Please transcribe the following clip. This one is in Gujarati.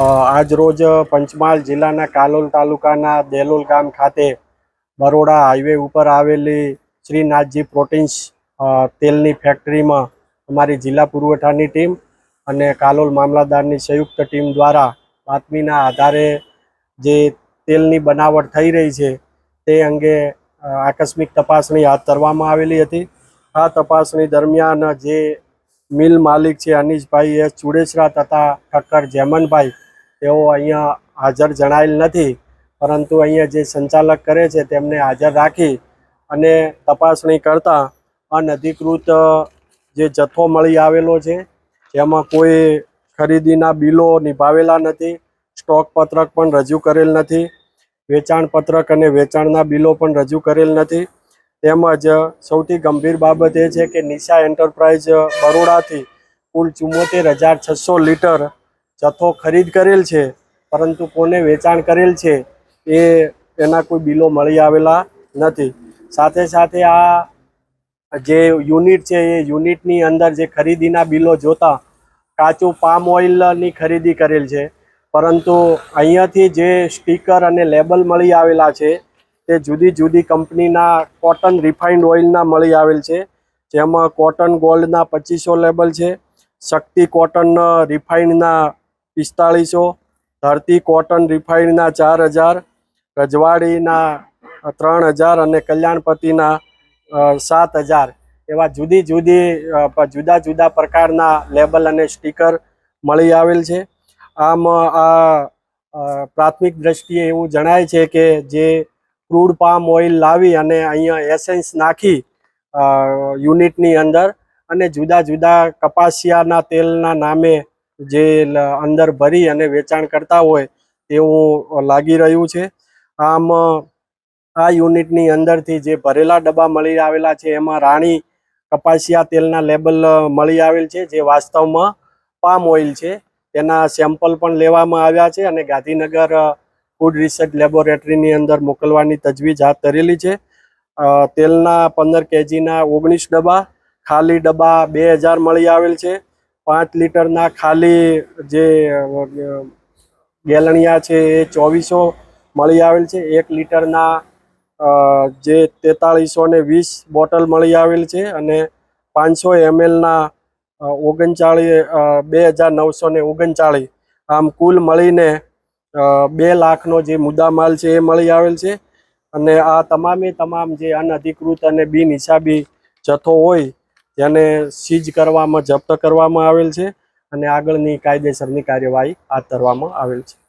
આજ રોજ પંચમહાલ જિલ્લાના કાલોલ તાલુકાના દેલોલ ગામ ખાતે બરોડા હાઈવે ઉપર આવેલી શ્રીનાથજી પ્રોટીન્સ તેલની ફેક્ટરીમાં અમારી જિલ્લા પુરવઠાની ટીમ અને કાલોલ મામલાદારની સંયુક્ત ટીમ દ્વારા બાતમીના આધારે જે તેલની બનાવટ થઈ રહી છે તે અંગે આકસ્મિક તપાસણી હાથ ધરવામાં આવેલી હતી. આ તપાસણી દરમિયાન જે મિલ માલિક છે અનીશભાઈ એ ચુડેસરા તથા ઠક્કર જેમનભાઈ તેઓ અહીંયા હાજર જણાયેલ નથી, પરંતુ અહીંયા જે સંચાલક કરે છે તેમને હાજર રાખી અને તપાસણી કરતા અનધિકૃત જે જથ્થો મળી આવેલો છે, જેમાં કોઈ ખરીદીના બિલો નિભાવેલા નથી, સ્ટોક પત્રક પણ રજૂ કરેલ નથી, વેચાણ પત્રક અને વેચાણના બિલો પણ રજૂ કરેલ નથી. તેમજ સૌથી ગંભીર બાબત એ છે કે નિશા એન્ટરપ્રાઇઝ બરોડાથી કુલ ચુમ્મોતેર હજાર છસો લીટર જથ્થો ખરીદ કરેલ છે, પરંતુ કોને વેચાણ કરેલ છે, એ એના કોઈ બિલો મળી આવેલા નથી. સાથે સાથે આ જે યુનિટ છે, એ યુનિટની અંદર જે ખરીદીના બિલો જોતા કાચું પામ ઓઇલની ખરીદી કરેલ છે, પરંતુ અહીંયાથી જે સ્ટીકર અને લેબલ મળી આવેલા છે, તે જુદી જુદી કંપનીના કોટન રિફાઇન્ડ ઓઇલના મળી આવેલ છે, જેમાં કોટન ગોલ્ડના પચીસો લેબલ છે, શક્તિ કોટન રિફાઇન્ડના પિસ્તાળીસો, ધરતી કોટન રિફાઇન્ડના ચાર હજાર, રજવાડીના ત્રણ હજાર અને કલ્યાણપતિના સાત હજાર. એવા જુદી જુદી જુદા જુદા પ્રકારના લેબલ અને સ્ટીકર મળી આવેલ છે. આમ, આ પ્રાથમિક દ્રષ્ટિએ એવું જણાય છે કે જે ક્રૂડ પામ ઓઇલ લાવી અને અહીંયા એસેન્સ નાખી યુનિટની અંદર અને જુદા જુદા કપાસિયાના તેલના નામે જે અંદર ભરી અને વેચાણ કરતા હોય તેવું લાગી રહ્યું છે. આમ, આ યુનિટની અંદરથી જે ભરેલા ડબ્બા મળી આવેલા છે, એમાં રાણી કપાસિયા તેલના લેબલ મળી આવેલ છે, જે વાસ્તવમાં પામ ઓઇલ છે. તેના સેમ્પલ પણ લેવામાં આવ્યા છે અને ગાંધીનગર ફૂડ રિસર્ચ લેબોરેટરીની અંદર મોકલવાની તજવીજ હાથ ધરેલી છે. તેલના પંદર કેજીના ઓગણીસ ડબ્બા, ખાલી ડબ્બા બે હજાર મળી આવેલ છે. પાંચ લીટરના ખાલી જે ગેલણિયા છે એ ચોવીસો મળી આવેલ છે. એક લીટરના જે તેતાળીસો ને વીસ બોટલ મળી આવેલ છે અને પાંચસો એમએલના ઓગણચાળીસ બે હજાર નવસો ને ઓગણચાળીસ. આમ કુલ મળીને બે લાખનો જે મુદ્દામાલ છે એ મળી આવેલ છે. અને આ તમામે તમામ જે અનઅધિકૃત અને બિનહિસાબી જથ્થો હોય તેને સીઝ કરવામાં, જપ્ત કરવામાં આવેલ છે અને આગળની કાયદેસરની કાર્યવાહી હાથ ધરવામાં આવેલ છે.